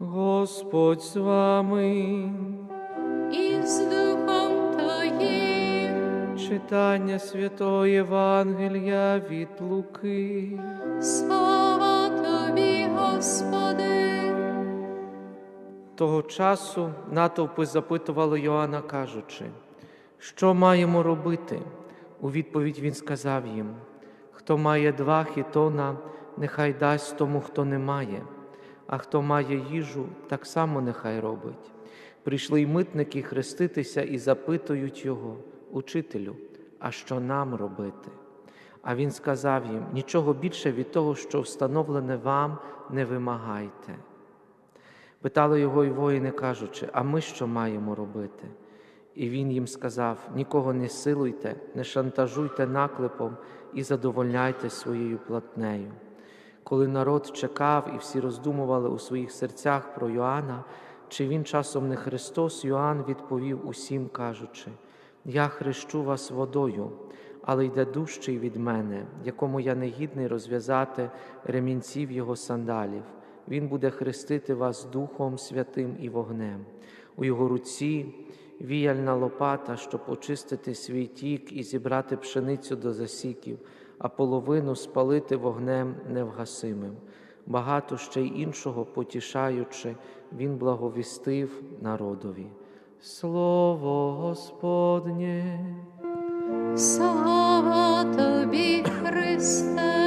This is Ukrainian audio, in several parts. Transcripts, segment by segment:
Господь з вами. і з Духом Твоїм. Читання Святого Євангелія від Луки. Слава Тобі, Господи. Того часу натовпи запитували Йоанна, кажучи, що маємо робити? У відповідь він сказав їм: Хто має два хітона, нехай дасть тому, хто не має, а хто має їжу, так само нехай робить. Прийшли й митники хреститися і запитують його, Учителю, а що нам робити? А він сказав їм: нічого більше від того, що встановлене вам, не вимагайте. Питали його й воїни, кажучи, а ми що маємо робити? І він їм сказав: нікого не силуйте, не шантажуйте наклепом і задовольняйте своєю платнею. Коли народ чекав і всі роздумували у своїх серцях про Йоанна, чи він часом не Христос, Йоанн відповів усім, кажучи: Я хрещу вас водою, але йде дужчий від мене, якому я не гідний розв'язати ремінців його сандалів. Він буде хрестити вас Духом Святим і вогнем. У його руці віяльна лопата, щоб очистити свій тік і зібрати пшеницю до засіків, а половину спалити вогнем невгасимим. Багато ще й іншого потішаючи, він благовістив народові. Слово Господнє. Слава Тобі, Христе.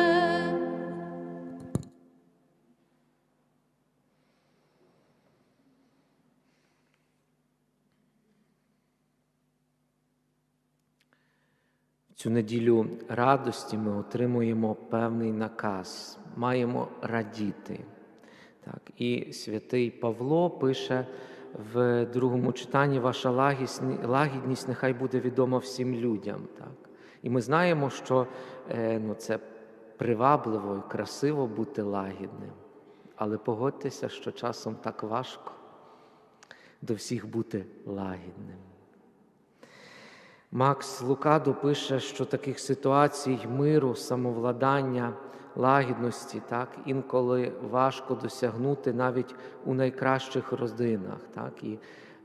Цю неділю радості ми отримуємо певний наказ, маємо радіти. Так, І святий Павло пише в другому читанні: ваша лагідність, нехай буде відома всім людям. Так. І ми знаємо, що е, ну, це привабливо і красиво бути лагідним. Але погодьтеся, що часом так важко до всіх бути лагідним. Макс Лукадо пише, що таких ситуацій миру, самовладання, лагідності так, інколи важко досягнути навіть у найкращих родинах. Так, І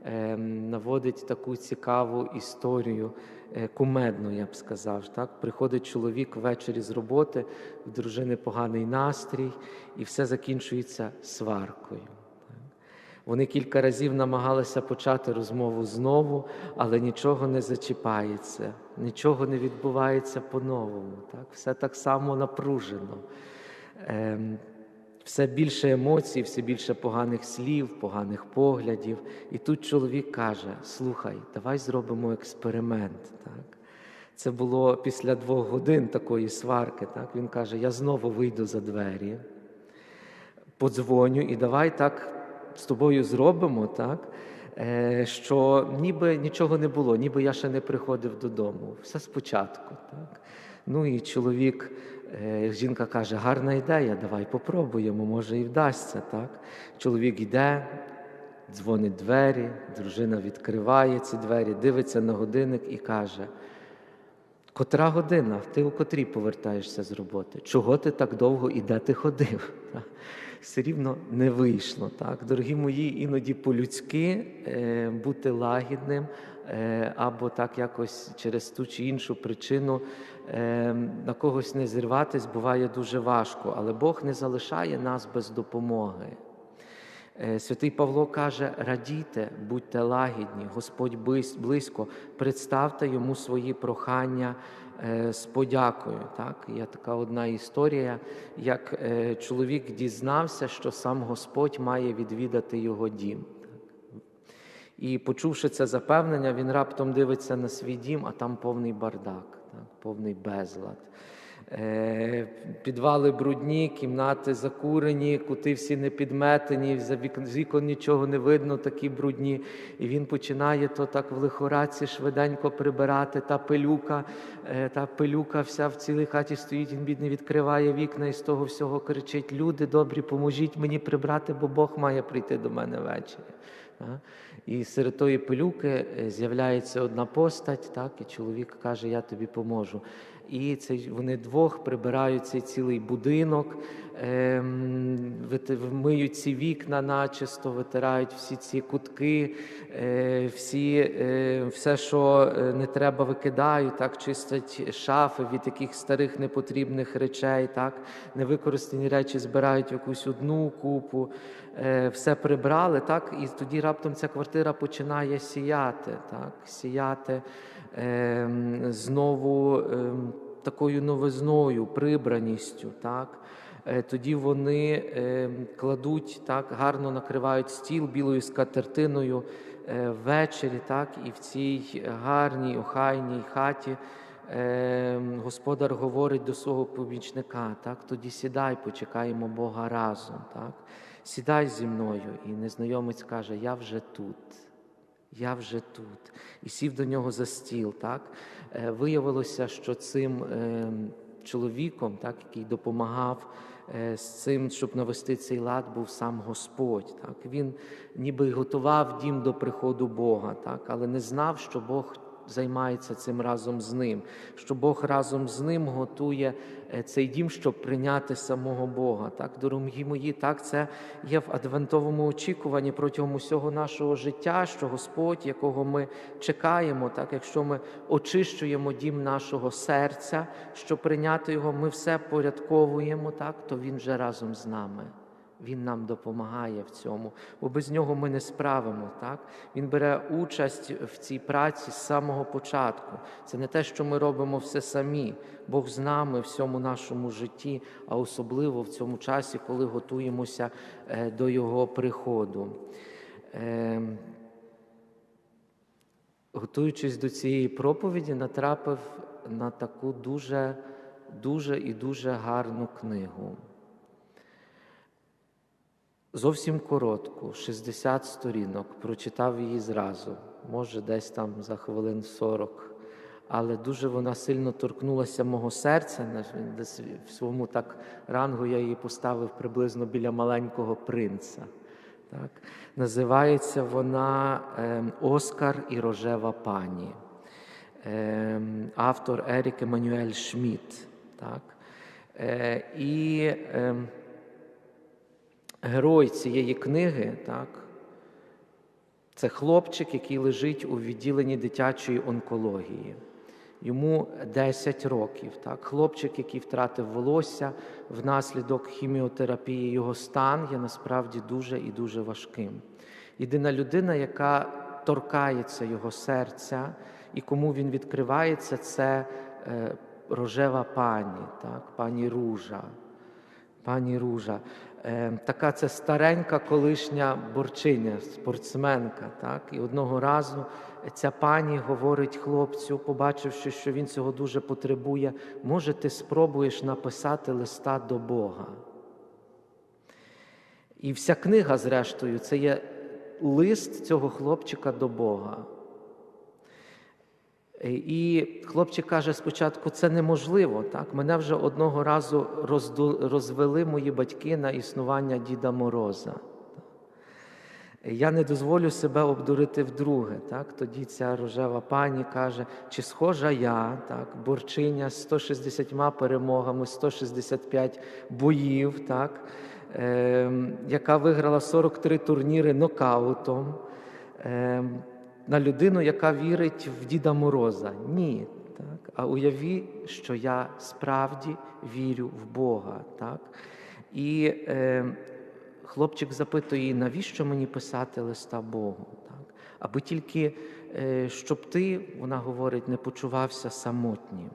е, наводить таку цікаву історію, е, кумедну, я б сказав. Так. Приходить чоловік ввечері з роботи, в дружини поганий настрій, і все закінчується сваркою. Вони кілька разів намагалися почати розмову знову, але нічого не зачіпається, нічого не відбувається по-новому. Так? Все так само напружено. Ем, все більше емоцій, все більше поганих слів, поганих поглядів. І тут чоловік каже: Слухай, давай зробимо експеримент. Так? Це було після двох годин такої сварки. Так? Він каже: Я знову вийду за двері, подзвоню і давай так з тобою зробимо, так? Е, що ніби нічого не було, ніби я ще не приходив додому. Все спочатку. Так? Ну і чоловік, е, жінка каже, гарна ідея, давай попробуємо, може і вдасться. Так? Чоловік йде, дзвонить двері, дружина відкриває ці двері, дивиться на годинник і каже, котра година, ти у котрій повертаєшся з роботи? Чого ти так довго і де ти ходив? все рівно не вийшло. Так? Дорогі мої, іноді по-людськи е, бути лагідним е, або так якось через ту чи іншу причину е, на когось не зірватись буває дуже важко, але Бог не залишає нас без допомоги. Святий Павло каже: радійте, будьте лагідні, Господь близько, представте йому свої прохання Е, з подякою. Так? Є така одна історія, як е, чоловік дізнався, що сам Господь має відвідати його дім. І, почувши це запевнення, він раптом дивиться на свій дім, а там повний бардак, так? повний безлад. Е, підвали брудні, кімнати закурені, кути всі не підметені, з вікон нічого не видно, такі брудні. І він починає то так в лихораці швиденько прибирати. Та пилюка, е, та пилюка вся в цілій хаті стоїть, він бідний відкриває вікна і з того всього кричить: Люди добрі, поможіть мені прибрати, бо Бог має прийти до мене ввечері. І серед тої пилюки е, з'являється одна постать, так, і чоловік каже, я тобі поможу. І цей, вони двох прибирають цей цілий будинок, ем, миють ці вікна начисто, витирають всі ці кутки, е, всі, е, все, що е, не треба, викидають, так, чистять шафи від яких старих непотрібних речей, так, невикористані речі збирають якусь одну купу, все прибрали, так, і тоді раптом ця квартира починає сіяти, так, сіяти знову ем, такою новизною, прибраністю. Так. Е, Тоді вони ем, кладуть, так, гарно накривають стіл білою скатертиною е, ввечері, так, і в цій гарній, охайній хаті ем, господар говорить до свого помічника, так, тоді сідай, почекаємо Бога разом. Так. Сідай зі мною. І незнайомець каже, я вже тут. Я вже тут. І сів до нього за стіл. Так? Е, Виявилося, що цим е, чоловіком, так, який допомагав е, з цим, щоб навести цей лад, був сам Господь. Так? Він ніби готував дім до приходу Бога, так? але не знав, що Бог займається цим разом з ним, що Бог разом з ним готує е, цей дім, щоб прийняти самого Бога. Так, дорогі мої, так це є в адвентовому очікуванні протягом усього нашого життя, що Господь, якого ми чекаємо, так, якщо ми очищуємо дім нашого серця, щоб прийняти його, ми все порядковуємо, так, то Він вже разом з нами. Він нам допомагає в цьому, бо без нього ми не справимо. Так? Він бере участь в цій праці з самого початку. Це не те, що ми робимо все самі. Бог з нами в всьому нашому житті, а особливо в цьому часі, коли готуємося е, до Його приходу. Ем, Готуючись до цієї проповіді, натрапив на таку дуже, дуже і дуже гарну книгу. Зовсім коротку, 60 сторінок, прочитав її зразу, може, десь там за хвилин 40. Але дуже вона сильно торкнулася мого серця. В своєму так рангу я її поставив приблизно біля маленького принца. Так? Називається вона ем, Оскар і рожева пані. Ем, Автор Ерік Еммануель Шмідт. Так? Е, І ем, герой цієї книги, так, це хлопчик, який лежить у відділенні дитячої онкології. Йому 10 років. Так. Хлопчик, який втратив волосся внаслідок хіміотерапії, його стан є насправді дуже і дуже важким. Єдина людина, яка торкається його серця і кому він відкривається, це е, рожева пані, так, пані Ружа. Пані Ружа, така це старенька колишня борчиня, спортсменка. Так? І одного разу ця пані говорить хлопцю, побачивши, що він цього дуже потребує, може, ти спробуєш написати листа до Бога. І вся книга, зрештою, це є лист цього хлопчика до Бога. Е, І хлопчик каже спочатку, це неможливо. Так? Мене вже одного разу розвели мої батьки на існування Діда Мороза. Я не дозволю себе обдурити вдруге. Так? Тоді ця рожева пані каже, чи схожа я, так? борчиня з 160 перемогами, 165 боїв, так? Ем, яка виграла 43 турніри нокаутом. Ем, на людину, яка вірить в Діда Мороза. Ні. Так? А уяві, що я справді вірю в Бога. Так? І е, хлопчик запитує, навіщо мені писати листа Богу? Так? Аби тільки, е, щоб ти, вона говорить, не почувався самотнім.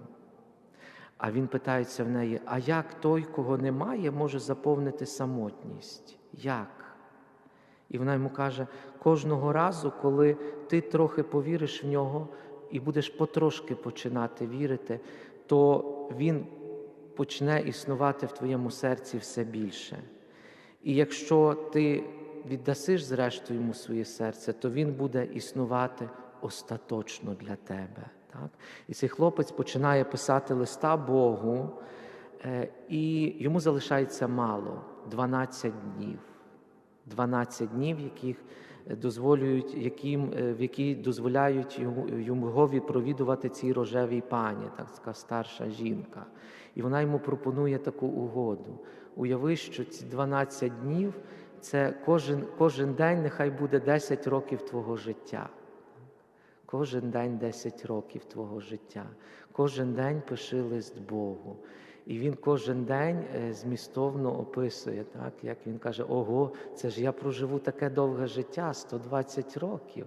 А він питається в неї: а як той, кого немає, може заповнити самотність? Як? І вона йому каже: кожного разу, коли ти трохи повіриш в нього і будеш потрошки починати вірити, то він почне існувати в твоєму серці все більше. І якщо ти віддасиш зрештою йому своє серце, то він буде існувати остаточно для тебе. Так? І цей хлопець починає писати листа Богу, е, і йому залишається мало 12 днів. 12 днів, яких дозволюють, яким, е, в які дозволяють йому, йому провідувати цій рожевій пані, так така старша жінка. І вона йому пропонує таку угоду. Уяви, що ці 12 днів це кожен, кожен день нехай буде 10 років твого життя. Кожен день 10 років твого життя. Кожен день пиши лист Богу. І він кожен день е, змістовно описує, так, як він каже: Ого, це ж я проживу таке довге життя 120 років.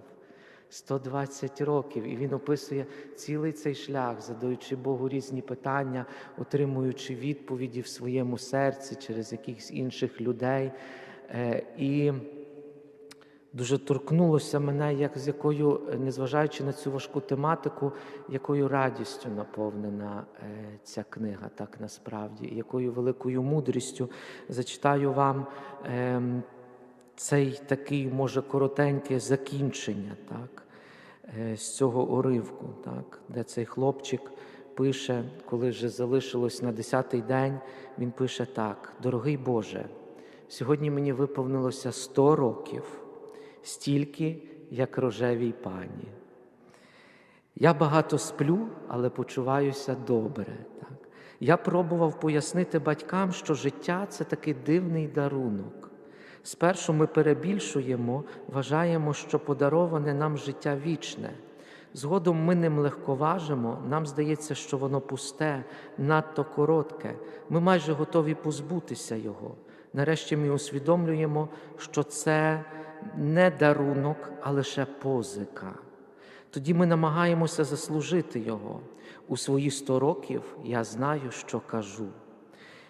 120 років. І він описує цілий цей шлях, задаючи Богу різні питання, отримуючи відповіді в своєму серці через якихось інших людей. Е, І дуже торкнулося мене, як з якою, е, незважаючи на цю важку тематику, якою радістю наповнена е, ця книга, так насправді, якою великою мудрістю зачитаю вам ем, цей такий, може, коротеньке закінчення, так, е, з цього уривку, так, де цей хлопчик пише, коли вже залишилось на десятий день, він пише так: Дорогий Боже, сьогодні мені виповнилося 100 років, стільки, як рожевій пані. Я багато сплю, але почуваюся добре. Так? Я пробував пояснити батькам, що життя це такий дивний дарунок. Спершу ми перебільшуємо, вважаємо, що подароване нам життя вічне. Згодом ми ним легковажимо, нам здається, що воно пусте, надто коротке. Ми майже готові позбутися його. Нарешті ми усвідомлюємо, що це не дарунок, а лише позика. Тоді ми намагаємося заслужити його. У свої сто років я знаю, що кажу.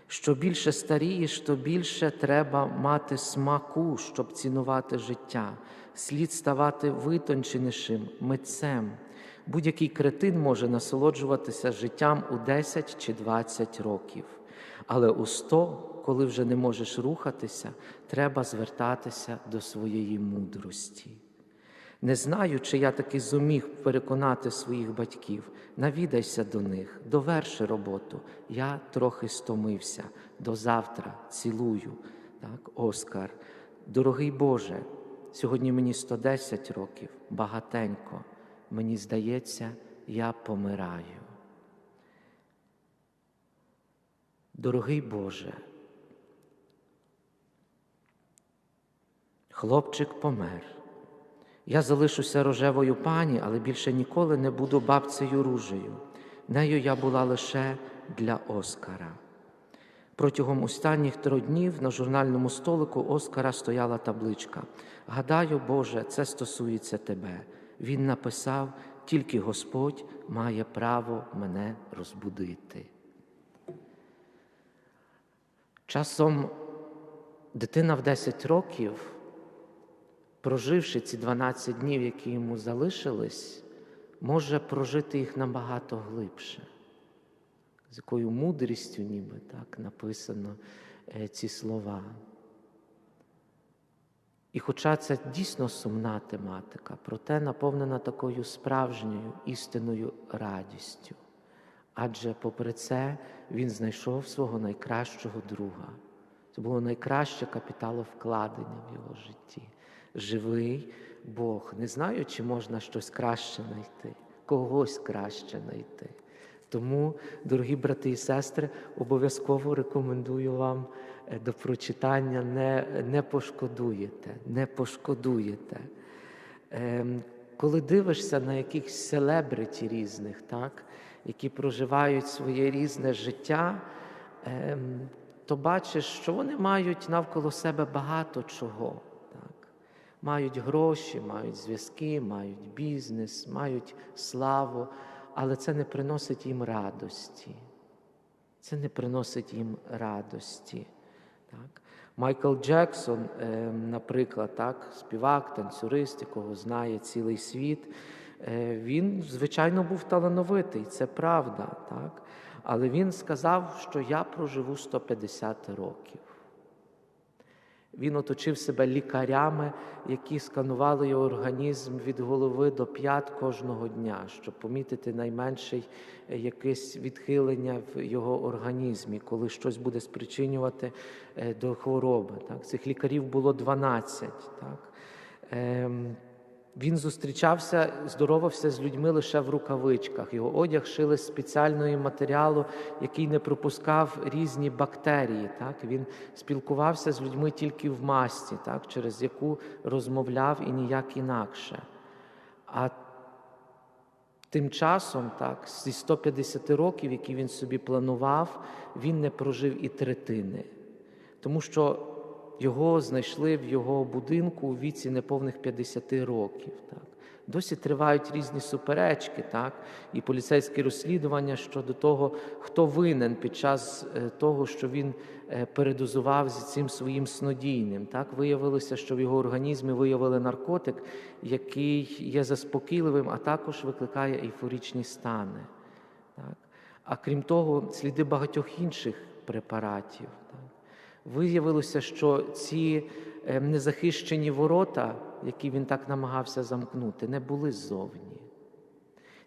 Що більше старієш, то більше треба мати смаку, щоб цінувати життя, слід ставати витонченішим митцем. Будь-який кретин може насолоджуватися життям у 10 чи 20 років, але у 100, коли вже не можеш рухатися, треба звертатися до своєї мудрості. Не знаю, чи я таки зуміг переконати своїх батьків. Навідайся до них, доверши роботу. Я трохи стомився. До завтра цілую. Так, Оскар. Дорогий Боже, сьогодні мені 110 років, багатенько. Мені здається, я помираю. Дорогий Боже, хлопчик помер. Я залишуся рожевою пані, але більше ніколи не буду бабцею ружею. Нею я була лише для Оскара. Протягом останніх трьох днів на журнальному столику Оскара стояла табличка. Гадаю, Боже, це стосується тебе. Він написав: тільки Господь має право мене розбудити. Часом дитина в 10 років проживши ці 12 днів, які йому залишились, може прожити їх набагато глибше, з якою мудрістю, ніби так написано е, ці слова. І хоча це дійсно сумна тематика, проте наповнена такою справжньою істинною радістю. Адже, попри це, він знайшов свого найкращого друга. Це було найкраще капіталовкладення в його житті живий Бог. Не знаю, чи можна щось краще знайти, когось краще знайти. Тому, дорогі брати і сестри, обов'язково рекомендую вам е, до прочитання, не не пошкодуєте, не пошкодуєте. Ем, коли дивишся на якихось селебриті різних, так, які проживають своє різне життя, ем, то бачиш, що вони мають навколо себе багато чого мають гроші, мають зв'язки, мають бізнес, мають славу, але це не приносить їм радості. Це не приносить їм радості. Так? Майкл Джексон, е, наприклад, так, співак, танцюрист, якого знає цілий світ, він, звичайно, був талановитий, це правда. Так? Але він сказав, що я проживу 150 років. Він оточив себе лікарями, які сканували його організм від голови до п'ят кожного дня, щоб помітити найменший е, якесь відхилення в його організмі, коли щось буде спричинювати е, до хвороби. Так? Цих лікарів було 12. Так? Він зустрічався, здоровався з людьми лише в рукавичках. Його одяг шили з спеціального матеріалу, який не пропускав різні бактерії. Так? Він спілкувався з людьми тільки в масці, так? через яку розмовляв і ніяк інакше. А тим часом, так, зі 150 років, які він собі планував, він не прожив і третини. Тому що його знайшли в його будинку у віці неповних 50 років. Так. Досі тривають різні суперечки, так, і поліцейські розслідування щодо того, хто винен під час е, того, що він е, передозував з цим своїм снодійним. Так. Виявилося, що в його організмі виявили наркотик, який є заспокійливим, а також викликає ейфорічні стани. Так. А крім того, сліди багатьох інших препаратів. Так. Виявилося, що ці е, незахищені ворота, які він так намагався замкнути, не були ззовні.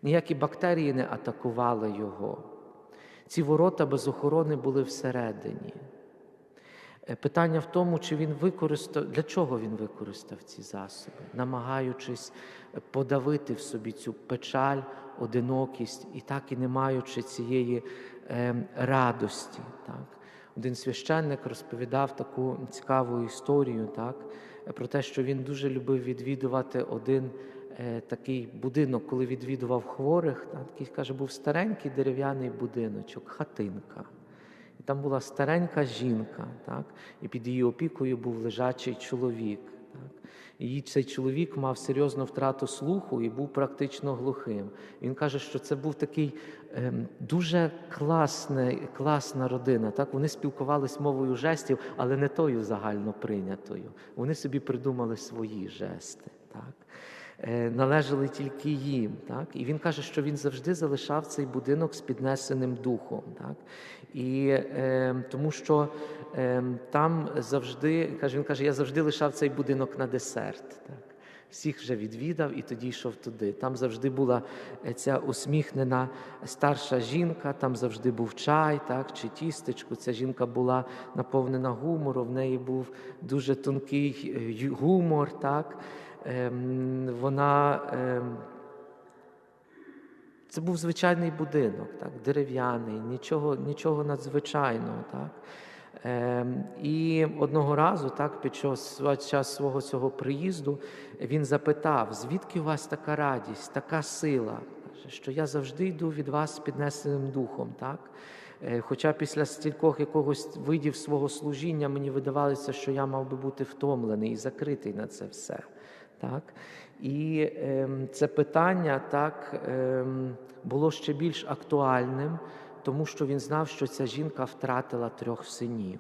Ніякі бактерії не атакували його. Ці ворота без охорони були всередині. Е, Питання в тому, чи він використав, для чого він використав ці засоби, намагаючись подавити в собі цю печаль, одинокість і так і не маючи цієї е, радості. Так? Один священник розповідав таку цікаву історію, так, про те, що він дуже любив відвідувати один е, такий будинок, коли відвідував хворих. Так, такий каже, був старенький дерев'яний будиночок, хатинка. І там була старенька жінка, так, і під її опікою був лежачий чоловік. І цей чоловік мав серйозну втрату слуху і був практично глухим. Він каже, що це був такий ем, дуже класний, класна родина. Так? Вони спілкувалися мовою жестів, але не тою загально прийнятою. Вони собі придумали свої жести. Так? Е, належали тільки їм. Так? І він каже, що він завжди залишав цей будинок з піднесеним духом. Так? І е, тому що е, там завжди, каже, він каже, я завжди лишав цей будинок на десерт. Так? Всіх вже відвідав і тоді йшов туди. Там завжди була е, ця усміхнена старша жінка, там завжди був чай, так, чи тістечко. Ця жінка була наповнена гумором, в неї був дуже тонкий е, гумор. Так. Ем, Вона ем, це був звичайний будинок, так, дерев'яний, нічого, нічого надзвичайного. Так. Ем, і одного разу, так, під час, час свого цього приїзду, він запитав, звідки у вас така радість, така сила, що я завжди йду від вас з піднесеним духом. Так? Е, Хоча після стількох якогось видів свого служіння мені видавалося, що я мав би бути втомлений і закритий на це все. Так? І ем, це питання так, ем, було ще більш актуальним, тому що він знав, що ця жінка втратила трьох синів.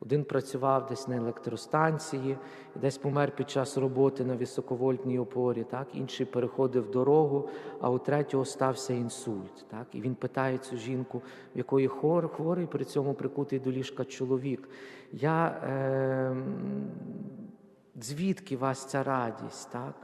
Один працював десь на електростанції, десь помер під час роботи на високовольтній опорі, так? інший переходив дорогу, а у третього стався інсульт. Так? І він питає цю жінку, в якої хор, хворий, при цьому прикутий до ліжка чоловік. Я, е, звідки вас ця радість? Так?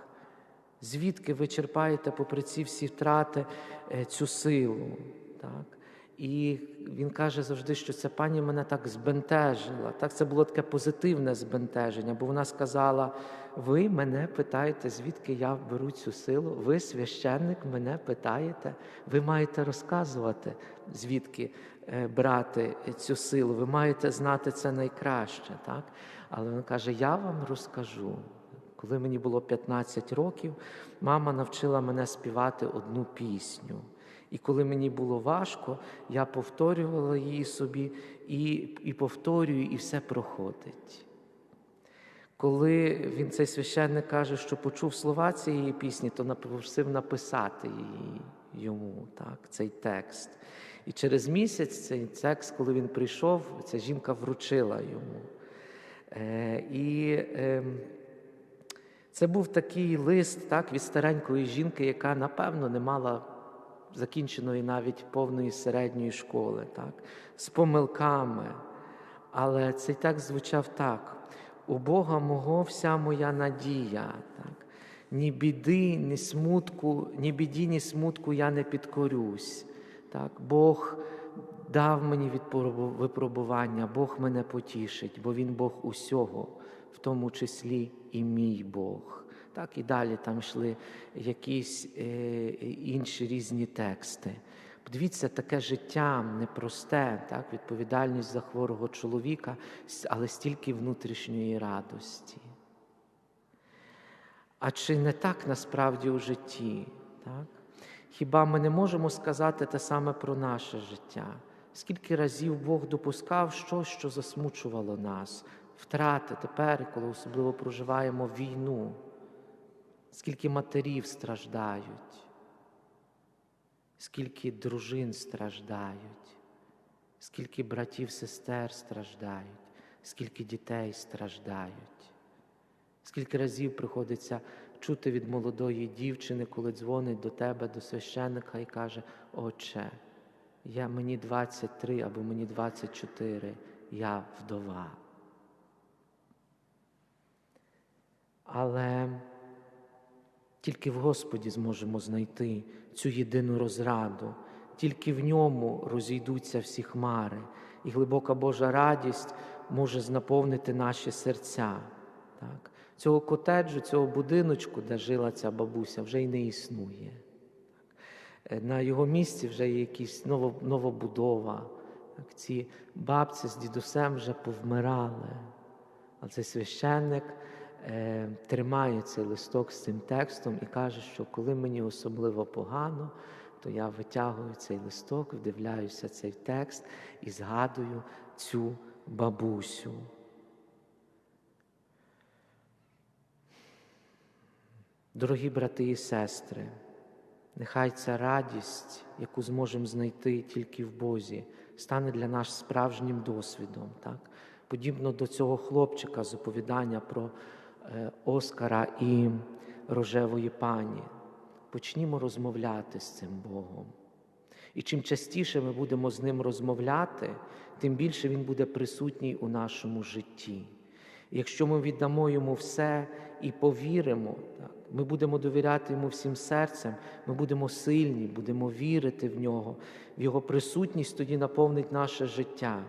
Звідки ви черпаєте, попри ці всі втрати, е, цю силу? Так? І він каже завжди, що ця пані мене так збентежила. Так, це було таке позитивне збентеження, бо вона сказала: ви мене питаєте, звідки я беру цю силу? Ви, священник, мене питаєте, ви маєте розказувати, звідки брати цю силу. Ви маєте знати це найкраще. Так? Але вона каже: Я вам розкажу. Коли мені було 15 років, мама навчила мене співати одну пісню. І коли мені було важко, я повторювала її собі і, і повторюю, і все проходить. Коли він цей священник каже, що почув слова цієї пісні, то попросив написати її йому, так, цей текст. І через місяць цей текст, коли він прийшов, ця жінка вручила йому. Е, і е, це був такий лист так, від старенької жінки, яка, напевно, не мала закінченої навіть повної середньої школи, так, з помилками. Але цей текст звучав так: у Бога мого вся моя надія. Так? Ні біди, ні смутку, ні біді, ні смутку я не підкорюсь. Так? Бог дав мені випробування, Бог мене потішить, бо Він Бог усього, в тому числі і мій Бог. Так, і далі там йшли якісь е, інші різні тексти. Подивіться, таке життя непросте, так, відповідальність за хворого чоловіка, але стільки внутрішньої радості. А чи не так насправді у житті? Так? Хіба ми не можемо сказати те саме про наше життя? Скільки разів Бог допускав щось, що засмучувало нас, втрати тепер, коли особливо проживаємо війну, скільки матерів страждають, скільки дружин страждають, скільки братів, сестер страждають, скільки дітей страждають. Скільки разів приходиться чути від молодої дівчини, коли дзвонить до тебе, до священника і каже: Отче, я, мені 23 або мені 24, я вдова. Але тільки в Господі зможемо знайти цю єдину розраду, тільки в ньому розійдуться всі хмари, і глибока Божа радість може наповнити наші серця. Так? Цього котеджу, цього будиночку, де жила ця бабуся, вже й не існує. Е, На його місці вже є якась ново- новобудова. Ці бабці з дідусем вже повмирали. А цей священник е, тримає цей листок з цим текстом і каже, що коли мені особливо погано, то я витягую цей листок, вдивляюся цей текст і згадую цю бабусю. Дорогі брати і сестри, нехай ця радість, яку зможемо знайти тільки в Бозі, стане для нас справжнім досвідом. Так? Подібно до цього хлопчика з оповідання про е, Оскара і рожевої пані. Почнімо розмовляти з цим Богом. І чим частіше ми будемо з ним розмовляти, тим більше він буде присутній у нашому житті. Якщо ми віддамо йому все і повіримо, так, ми будемо довіряти йому всім серцем, ми будемо сильні, будемо вірити в нього, в його присутність тоді наповнить наше життя.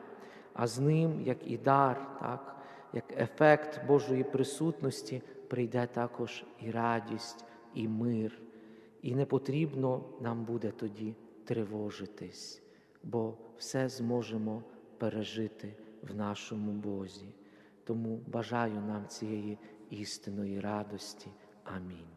А з ним, як і дар, так, як ефект Божої присутності, прийде також і радість, і мир. І не потрібно нам буде тоді тривожитись, бо все зможемо пережити в нашому Бозі. Тому бажаю нам цієї істинної радості. Амінь.